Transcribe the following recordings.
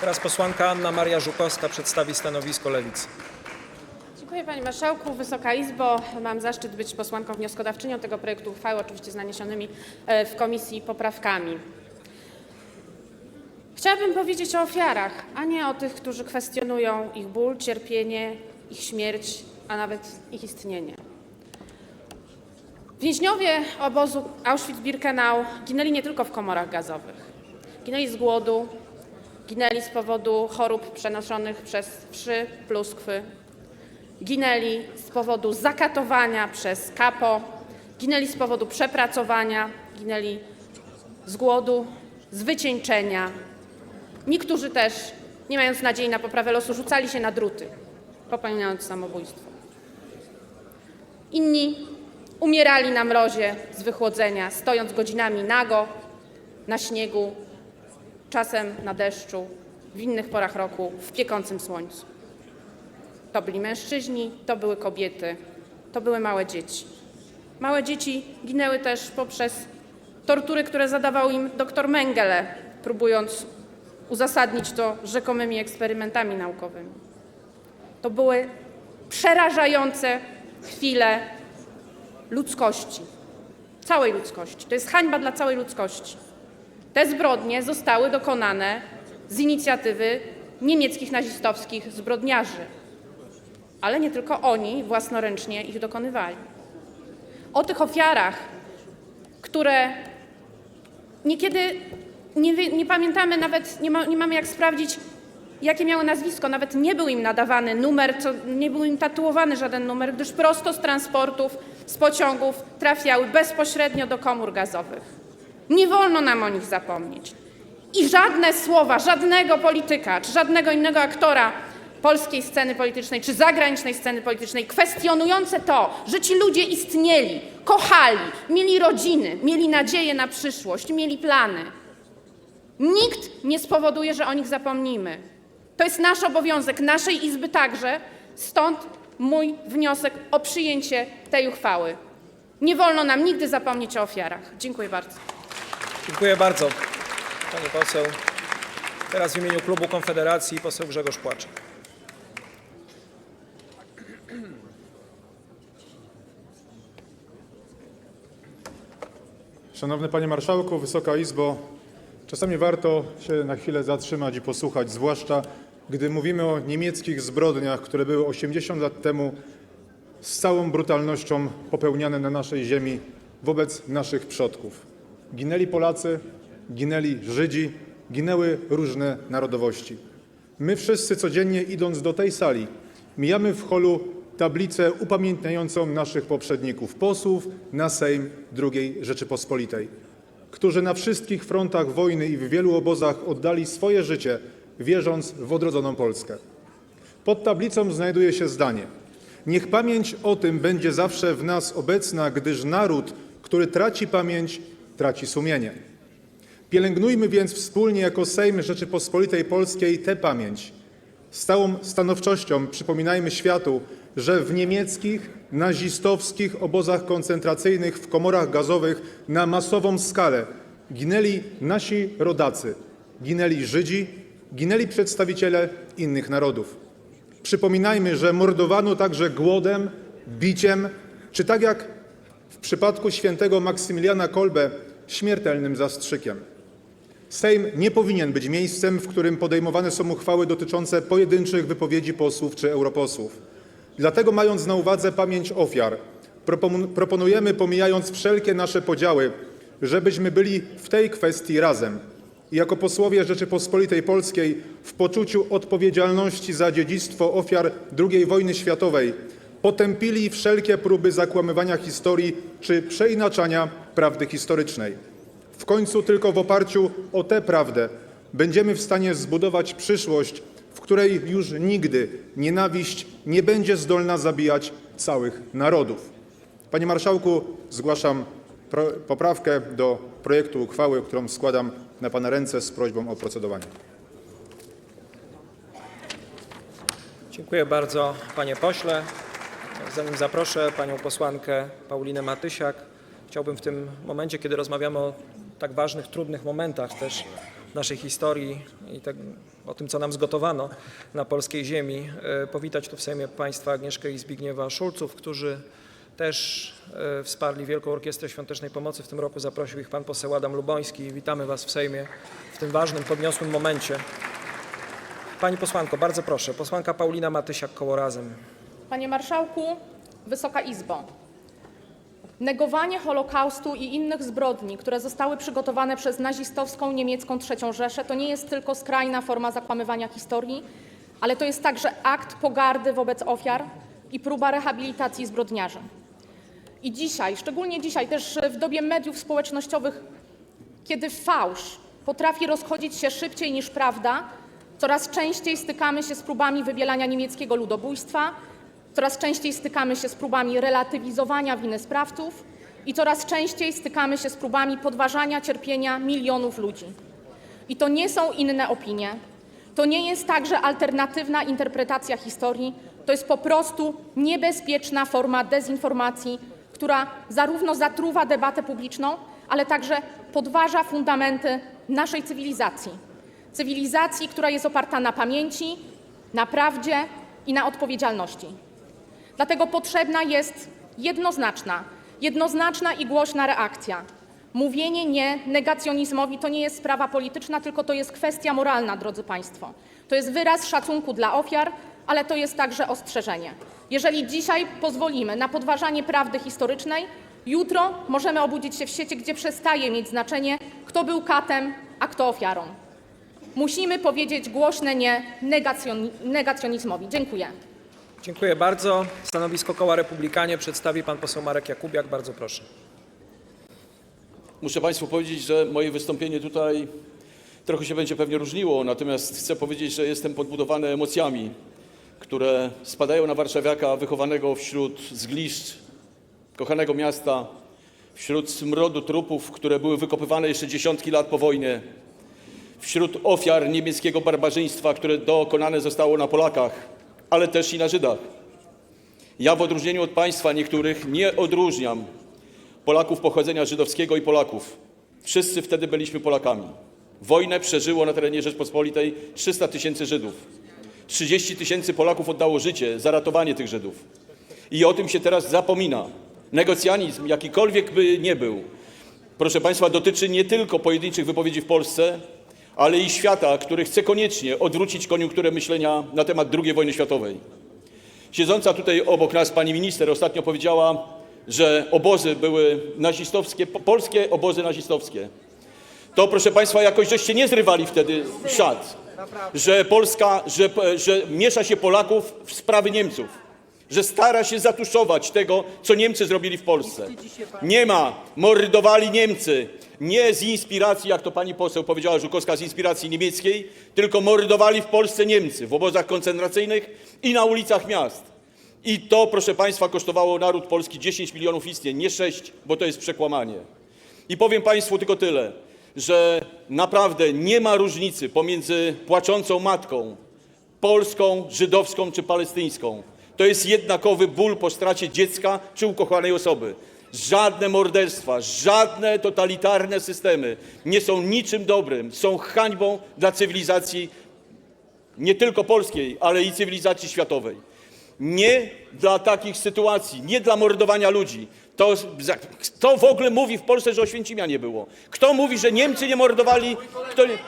Teraz posłanka Anna Maria Żukowska przedstawi stanowisko Lewicy. Dziękuję Panie Marszałku. Wysoka Izbo, mam zaszczyt być posłanką wnioskodawczynią tego projektu uchwały, oczywiście z naniesionymi e, w komisji poprawkami. Chciałabym powiedzieć o ofiarach, a nie o tych, którzy kwestionują ich ból, cierpienie, ich śmierć, a nawet ich istnienie. Więźniowie obozu Auschwitz-Birkenau ginęli nie tylko w komorach gazowych. Ginęli z głodu, ginęli z powodu chorób przenoszonych przez wszy, pluskwy, ginęli z powodu zakatowania przez kapo, ginęli z powodu przepracowania, ginęli z głodu, z wycieńczenia. Niektórzy też, nie mając nadziei na poprawę losu, rzucali się na druty, popełniając samobójstwo. Inni umierali na mrozie z wychłodzenia, stojąc godzinami nago, na śniegu, czasem na deszczu, w innych porach roku, w piekącym słońcu. To byli mężczyźni, to były kobiety, to były małe dzieci. Małe dzieci ginęły też poprzez tortury, które zadawał im dr Mengele, próbując uzasadnić to rzekomymi eksperymentami naukowymi. To były przerażające chwile ludzkości, całej ludzkości. To jest hańba dla całej ludzkości. Te zbrodnie zostały dokonane z inicjatywy niemieckich nazistowskich zbrodniarzy ale nie tylko oni własnoręcznie ich dokonywali. O tych ofiarach, które niekiedy nie, nie pamiętamy, nawet nie, ma, nie mamy jak sprawdzić, jakie miały nazwisko, nawet nie był im nadawany numer, co, nie był im tatuowany żaden numer, gdyż prosto z transportów, z pociągów trafiały bezpośrednio do komór gazowych. Nie wolno nam o nich zapomnieć. I żadne słowa żadnego polityka czy żadnego innego aktora polskiej sceny politycznej czy zagranicznej sceny politycznej kwestionujące to, że ci ludzie istnieli, kochali, mieli rodziny, mieli nadzieję na przyszłość, mieli plany. Nikt nie spowoduje, że o nich zapomnimy. To jest nasz obowiązek, naszej Izby także, stąd mój wniosek o przyjęcie tej uchwały. Nie wolno nam nigdy zapomnieć o ofiarach. Dziękuję bardzo. Dziękuję bardzo, pani poseł. Teraz w imieniu klubu Konfederacji poseł Grzegorz Płaczek. Szanowny Panie Marszałku, Wysoka Izbo, czasami warto się na chwilę zatrzymać i posłuchać, zwłaszcza gdy mówimy o niemieckich zbrodniach, które były 80 lat temu z całą brutalnością popełniane na naszej ziemi wobec naszych przodków. Ginęli Polacy, ginęli Żydzi, ginęły różne narodowości. My wszyscy codziennie idąc do tej sali mijamy w holu tablicę upamiętniającą naszych poprzedników, posłów na Sejm II Rzeczypospolitej, którzy na wszystkich frontach wojny i w wielu obozach oddali swoje życie, wierząc w odrodzoną Polskę. Pod tablicą znajduje się zdanie: Niech pamięć o tym będzie zawsze w nas obecna, gdyż naród, który traci pamięć, traci sumienie. Pielęgnujmy więc wspólnie jako Sejm Rzeczypospolitej Polskiej tę pamięć. Z całą stanowczością przypominajmy światu, że w niemieckich, nazistowskich obozach koncentracyjnych, w komorach gazowych na masową skalę ginęli nasi rodacy, ginęli Żydzi, ginęli przedstawiciele innych narodów. Przypominajmy, że mordowano także głodem, biciem, czy tak jak w przypadku świętego Maksymiliana Kolbe, śmiertelnym zastrzykiem. Sejm nie powinien być miejscem, w którym podejmowane są uchwały dotyczące pojedynczych wypowiedzi posłów czy europosłów. Dlatego, mając na uwadze pamięć ofiar, propon- proponujemy, pomijając wszelkie nasze podziały, żebyśmy byli w tej kwestii razem i jako posłowie Rzeczypospolitej Polskiej w poczuciu odpowiedzialności za dziedzictwo ofiar II wojny światowej potępili wszelkie próby zakłamywania historii czy przeinaczania prawdy historycznej. W końcu tylko w oparciu o tę prawdę będziemy w stanie zbudować przyszłość, w której już nigdy nienawiść nie będzie zdolna zabijać całych narodów. Panie Marszałku, zgłaszam poprawkę do projektu uchwały, którą składam na Pana ręce z prośbą o procedowanie. Dziękuję bardzo, panie pośle. Zanim zaproszę panią posłankę Paulinę Matysiak, chciałbym w tym momencie, kiedy rozmawiamy o tak ważnych, trudnych momentach, też naszej historii i tak, o tym, co nam zgotowano na polskiej ziemi, e, powitać tu w Sejmie Państwa Agnieszkę i Zbigniewa Szulców, którzy też e, wsparli Wielką Orkiestrę Świątecznej Pomocy. W tym roku zaprosił ich pan poseł Adam Luboński. Witamy Was w Sejmie w tym ważnym, podniosłym momencie. Pani posłanko, bardzo proszę. Posłanka Paulina Matysiak, koło Razem. Panie Marszałku, Wysoka Izbo. Negowanie Holokaustu i innych zbrodni, które zostały przygotowane przez nazistowską niemiecką III Rzeszę, to nie jest tylko skrajna forma zakłamywania historii, ale to jest także akt pogardy wobec ofiar i próba rehabilitacji zbrodniarzy. I dzisiaj, szczególnie dzisiaj, też w dobie mediów społecznościowych, kiedy fałsz potrafi rozchodzić się szybciej niż prawda, coraz częściej stykamy się z próbami wybielania niemieckiego ludobójstwa, coraz częściej stykamy się z próbami relatywizowania winy sprawców i coraz częściej stykamy się z próbami podważania cierpienia milionów ludzi. I to nie są inne opinie, to nie jest także alternatywna interpretacja historii, to jest po prostu niebezpieczna forma dezinformacji, która zarówno zatruwa debatę publiczną, ale także podważa fundamenty naszej cywilizacji. Cywilizacji, która jest oparta na pamięci, na prawdzie i na odpowiedzialności. Dlatego potrzebna jest jednoznaczna, jednoznaczna i głośna reakcja. Mówienie nie negacjonizmowi to nie jest sprawa polityczna, tylko to jest kwestia moralna, drodzy Państwo. To jest wyraz szacunku dla ofiar, ale to jest także ostrzeżenie. Jeżeli dzisiaj pozwolimy na podważanie prawdy historycznej, jutro możemy obudzić się w świecie, gdzie przestaje mieć znaczenie, kto był katem, a kto ofiarą. Musimy powiedzieć głośne nie negacjoni- negacjonizmowi. Dziękuję. Dziękuję bardzo. Stanowisko koła Republikanie przedstawi pan poseł Marek Jakubiak. Bardzo proszę. Muszę Państwu powiedzieć, że moje wystąpienie tutaj trochę się będzie pewnie różniło, natomiast chcę powiedzieć, że jestem podbudowany emocjami, które spadają na warszawiaka wychowanego wśród zgliszcz kochanego miasta, wśród smrodu trupów, które były wykopywane jeszcze dziesiątki lat po wojnie, wśród ofiar niemieckiego barbarzyństwa, które dokonane zostało na Polakach, ale też i na Żydach. Ja w odróżnieniu od Państwa niektórych nie odróżniam Polaków pochodzenia żydowskiego i Polaków. Wszyscy wtedy byliśmy Polakami. Wojnę przeżyło na terenie Rzeczpospolitej 300 tysięcy Żydów. 30 tysięcy Polaków oddało życie za ratowanie tych Żydów. I o tym się teraz zapomina. Negocjanizm, jakikolwiek by nie był, proszę Państwa, dotyczy nie tylko pojedynczych wypowiedzi w Polsce, ale i świata, który chce koniecznie odwrócić koniunkturę myślenia na temat II wojny światowej. Siedząca tutaj obok nas pani minister ostatnio powiedziała, że obozy były nazistowskie, po- polskie obozy nazistowskie. To proszę Państwa, jakoś żeście nie zrywali wtedy szat, że Polska, że, że miesza się Polaków w sprawy Niemców, że stara się zatuszować tego, co Niemcy zrobili w Polsce. Nie ma, mordowali Niemcy, nie z inspiracji, jak to pani poseł powiedziała Żukowska, z inspiracji niemieckiej, tylko mordowali w Polsce Niemcy w obozach koncentracyjnych i na ulicach miast. I to, proszę Państwa, kosztowało naród polski 10 milionów istnień, nie 6, bo to jest przekłamanie. I powiem Państwu tylko tyle, że naprawdę nie ma różnicy pomiędzy płaczącą matką, polską, żydowską czy palestyńską. To jest jednakowy ból po stracie dziecka czy ukochanej osoby. Żadne morderstwa, żadne totalitarne systemy nie są niczym dobrym, są hańbą dla cywilizacji nie tylko polskiej, ale i cywilizacji światowej. Nie dla takich sytuacji, nie dla mordowania ludzi. To, kto w ogóle mówi w Polsce, że Oświęcimia nie było? Kto mówi, że Niemcy nie mordowali? Kto nie...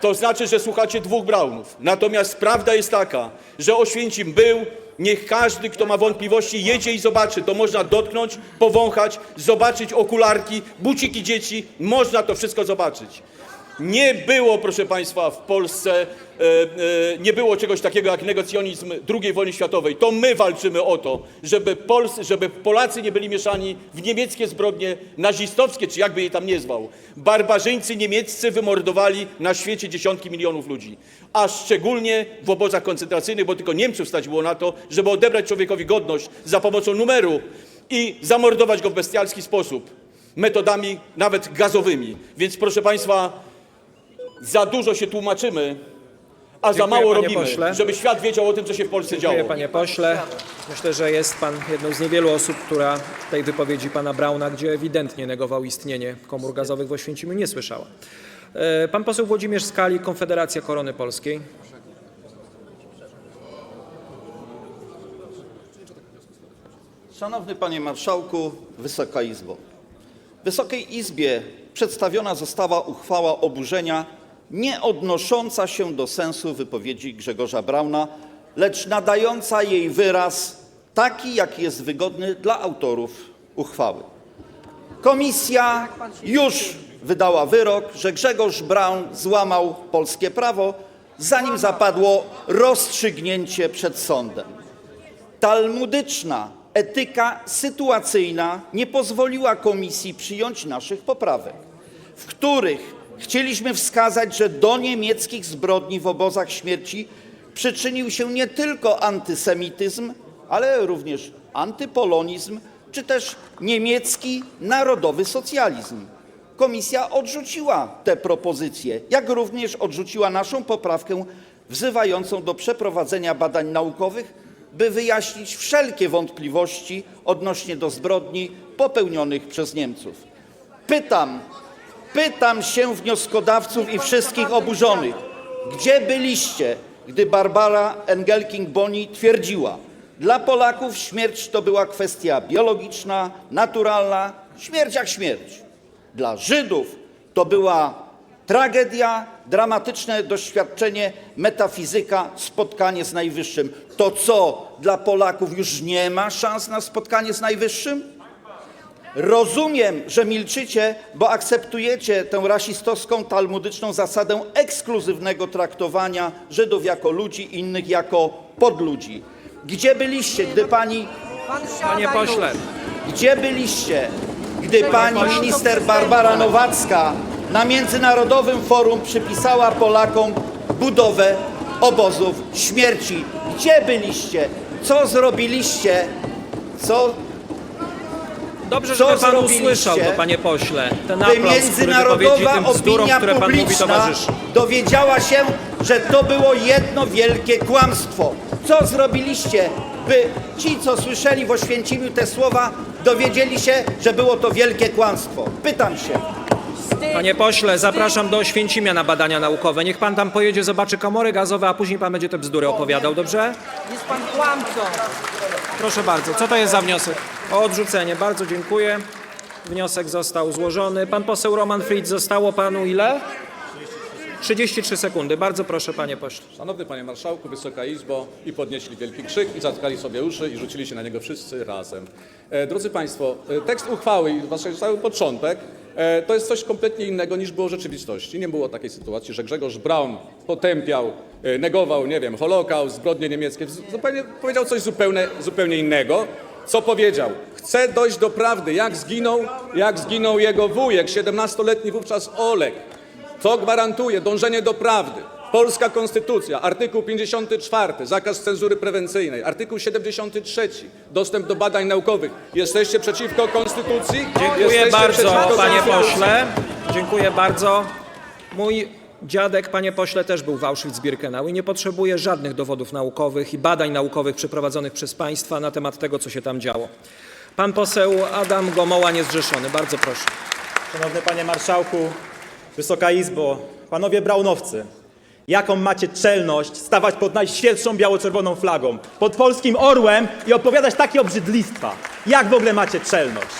To znaczy, że słuchacie dwóch Braunów. Natomiast prawda jest taka, że Oświęcim był. Niech każdy, kto ma wątpliwości, jedzie i zobaczy. To można dotknąć, powąchać, zobaczyć okularki, buciki dzieci. Można to wszystko zobaczyć. Nie było, proszę Państwa, w Polsce, e, e, nie było czegoś takiego jak negocjonizm II wojny światowej. To my walczymy o to, żeby, Pols, żeby Polacy nie byli mieszani w niemieckie zbrodnie nazistowskie, czy jakby je tam nie zwał. Barbarzyńcy niemieccy wymordowali na świecie dziesiątki milionów ludzi, a szczególnie w obozach koncentracyjnych, bo tylko Niemców stać było na to, żeby odebrać człowiekowi godność za pomocą numeru i zamordować go w bestialski sposób, metodami nawet gazowymi. Więc proszę Państwa, za dużo się tłumaczymy, a za Dziękuję, mało panie robimy, pośle. żeby świat wiedział o tym, co się w Polsce Dziękuję działo. panie pośle. Myślę, że jest pan jedną z niewielu osób, która tej wypowiedzi pana Brauna, gdzie ewidentnie negował istnienie komór gazowych w Oświęcimiu, nie słyszała. E, Pan poseł Włodzimierz Skali, Konfederacja Korony Polskiej. Szanowny Panie Marszałku, Wysoka Izbo. Wysokiej Izbie przedstawiona została uchwała oburzenia nie odnosząca się do sensu wypowiedzi Grzegorza Brauna, lecz nadająca jej wyraz taki, jaki jest wygodny dla autorów uchwały. Komisja już wydała wyrok, że Grzegorz Braun złamał polskie prawo, zanim zapadło rozstrzygnięcie przed sądem. Talmudyczna etyka sytuacyjna nie pozwoliła komisji przyjąć naszych poprawek, w których chcieliśmy wskazać, że do niemieckich zbrodni w obozach śmierci przyczynił się nie tylko antysemityzm, ale również antypolonizm czy też niemiecki narodowy socjalizm. Komisja odrzuciła te propozycje, jak również odrzuciła naszą poprawkę wzywającą do przeprowadzenia badań naukowych, by wyjaśnić wszelkie wątpliwości odnośnie do zbrodni popełnionych przez Niemców. Pytam, pytam się wnioskodawców i wszystkich oburzonych, gdzie byliście, gdy Barbara Engelking-Boni twierdziła, dla Polaków śmierć to była kwestia biologiczna, naturalna, śmierć jak śmierć. Dla Żydów to była tragedia, dramatyczne doświadczenie, metafizyka, spotkanie z Najwyższym. To co, dla Polaków już nie ma szans na spotkanie z Najwyższym? Rozumiem, że milczycie, bo akceptujecie tę rasistowską, talmudyczną zasadę ekskluzywnego traktowania Żydów jako ludzi, innych jako podludzi. Gdzie byliście, gdy pani Panie pośle, gdzie byliście, gdy pani minister Barbara Nowacka na Międzynarodowym Forum przypisała Polakom budowę obozów śmierci? Gdzie byliście? Co zrobiliście? Co dobrze, Co żeby pan zrobiliście, usłyszał to, panie pośle. Ten by aplauz, który międzynarodowa tym bzdurom, opinia które pan mówi, publiczna towarzyszy. dowiedziała się, że to było jedno wielkie kłamstwo. Co zrobiliście, by ci, co słyszeli w Oświęcimiu te słowa, dowiedzieli się, że było to wielkie kłamstwo? Pytam się. Panie pośle, zapraszam do Oświęcimia na badania naukowe. Niech pan tam pojedzie, zobaczy komory gazowe, a później pan będzie te bzdury opowiadał, dobrze? Jest pan kłamcą. Proszę bardzo, co to jest za wniosek? O odrzucenie, bardzo dziękuję. Wniosek został złożony. Pan poseł Roman Fritz, zostało panu ile? 33 sekundy. Bardzo proszę, panie pośle. Szanowny Panie Marszałku, Wysoka Izbo, i podnieśli wielki krzyk, i zatkali sobie uszy, i rzucili się na niego wszyscy razem. E, drodzy Państwo, e, tekst uchwały i właściwie cały początek e, to jest coś kompletnie innego niż było w rzeczywistości. Nie było takiej sytuacji, że Grzegorz Braun potępiał, e, negował, nie wiem, Holokaust, zbrodnie niemieckie. Zupełnie, powiedział coś zupełnie, zupełnie innego. Co powiedział? Chce dojść do prawdy, jak zginął, jak zginął jego wujek, 17-letni wówczas Olek. Co gwarantuje dążenie do prawdy? Polska Konstytucja, artykuł 54, zakaz cenzury prewencyjnej, artykuł 73, dostęp do badań naukowych. Jesteście przeciwko Konstytucji? Dziękuję Jesteście bardzo, przeciwko panie Konstytucji? pośle. Dziękuję bardzo. Mój dziadek, panie pośle, też był w Auschwitz-Birkenau i nie potrzebuje żadnych dowodów naukowych i badań naukowych przeprowadzonych przez państwa na temat tego, co się tam działo. Pan poseł Adam Gomoła, niezrzeszony. Bardzo proszę. Szanowny Panie Marszałku, Wysoka Izbo, Panowie Braunowcy, jaką macie czelność stawać pod najświętszą biało-czerwoną flagą, pod polskim orłem i opowiadać takie obrzydlistwa? Jak w ogóle macie czelność?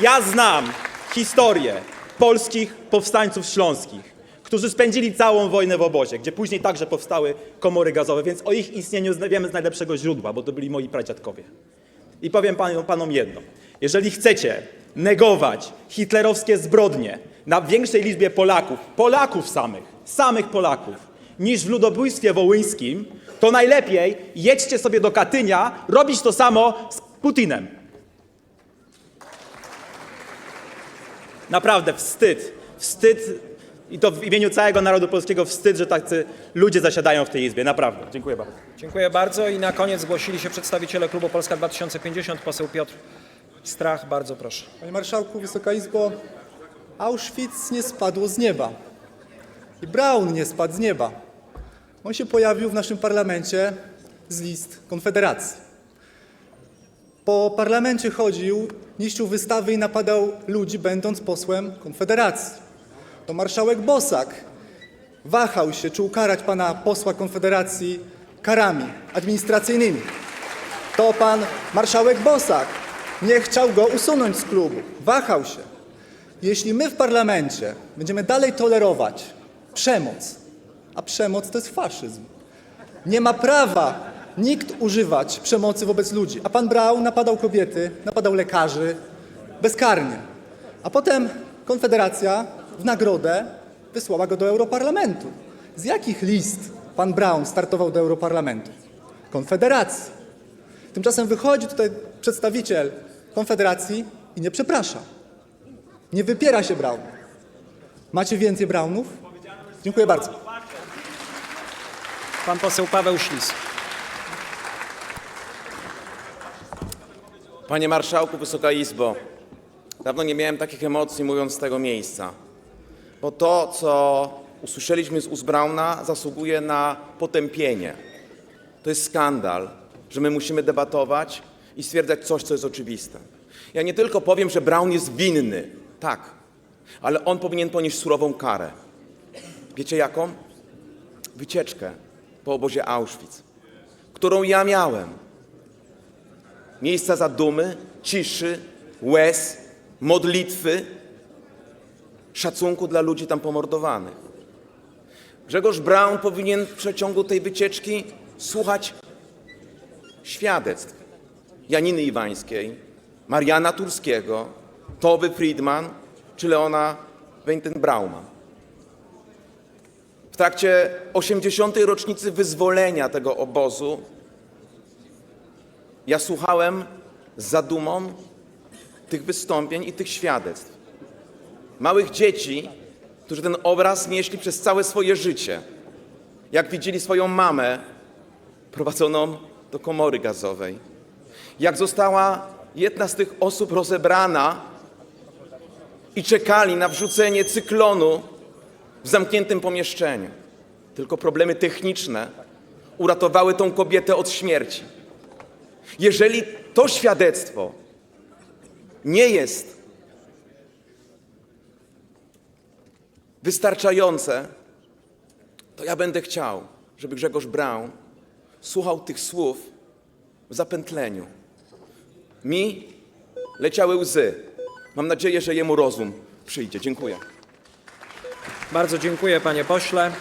Ja znam historię polskich powstańców śląskich, którzy spędzili całą wojnę w obozie, gdzie później także powstały komory gazowe, więc o ich istnieniu wiemy z najlepszego źródła, bo to byli moi pradziadkowie. I powiem panom, panom jedno. Jeżeli chcecie negować hitlerowskie zbrodnie na większej liczbie Polaków, Polaków samych, samych Polaków, niż w ludobójstwie wołyńskim, to najlepiej jedźcie sobie do Katynia robić to samo z Putinem. Naprawdę wstyd, wstyd i to w imieniu całego narodu polskiego wstyd, że tacy ludzie zasiadają w tej izbie. Naprawdę. Dziękuję bardzo. Dziękuję bardzo i na koniec zgłosili się przedstawiciele klubu Polska 2050. Poseł Piotr Strach, bardzo proszę. Panie Marszałku, Wysoka Izbo, Auschwitz nie spadło z nieba. I Braun nie spadł z nieba. On się pojawił w naszym parlamencie z list Konfederacji. Po parlamencie chodził, niszczył wystawy i napadał ludzi, będąc posłem Konfederacji. To marszałek Bosak wahał się, czy ukarać pana posła Konfederacji karami administracyjnymi. To pan marszałek Bosak nie chciał go usunąć z klubu. Wahał się. Jeśli my w parlamencie będziemy dalej tolerować przemoc, a przemoc to jest faszyzm, nie ma prawa nikt używać przemocy wobec ludzi. A pan Braun napadał kobiety, napadał lekarzy bezkarnie. A potem Konfederacja w nagrodę wysłała go do Europarlamentu. Z jakich list pan Braun startował do Europarlamentu? Konfederacji. Tymczasem wychodzi tutaj przedstawiciel Konfederacji i nie przeprasza. Nie wypiera się Braun. Macie więcej Braunów? Dziękuję bardzo. Pan poseł Paweł Ślis. Panie Marszałku, Wysoka Izbo, dawno nie miałem takich emocji mówiąc z tego miejsca, bo to, co usłyszeliśmy z ust Brauna, zasługuje na potępienie. To jest skandal, że my musimy debatować i stwierdzać coś, co jest oczywiste. Ja nie tylko powiem, że Braun jest winny, tak, ale on powinien ponieść surową karę. Wiecie jaką? Wycieczkę po obozie Auschwitz, którą ja miałem. Miejsca zadumy, ciszy, łez, modlitwy, szacunku dla ludzi tam pomordowanych. Grzegorz Braun powinien w przeciągu tej wycieczki słuchać świadectw Janiny Iwańskiej, Mariana Turskiego, Toby Friedman czy Leona Weinten-Brauma. W trakcie 80. rocznicy wyzwolenia tego obozu ja słuchałem z zadumą tych wystąpień i tych świadectw. Małych dzieci, którzy ten obraz nieśli przez całe swoje życie. Jak widzieli swoją mamę prowadzoną do komory gazowej. Jak została jedna z tych osób rozebrana i czekali na wrzucenie cyklonu w zamkniętym pomieszczeniu. Tylko problemy techniczne uratowały tą kobietę od śmierci. Jeżeli to świadectwo nie jest wystarczające, to ja będę chciał, żeby Grzegorz Braun słuchał tych słów w zapętleniu. Mi leciały łzy. Mam nadzieję, że jemu rozum przyjdzie. Dziękuję. Bardzo dziękuję, panie pośle.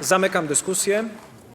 Zamykam dyskusję.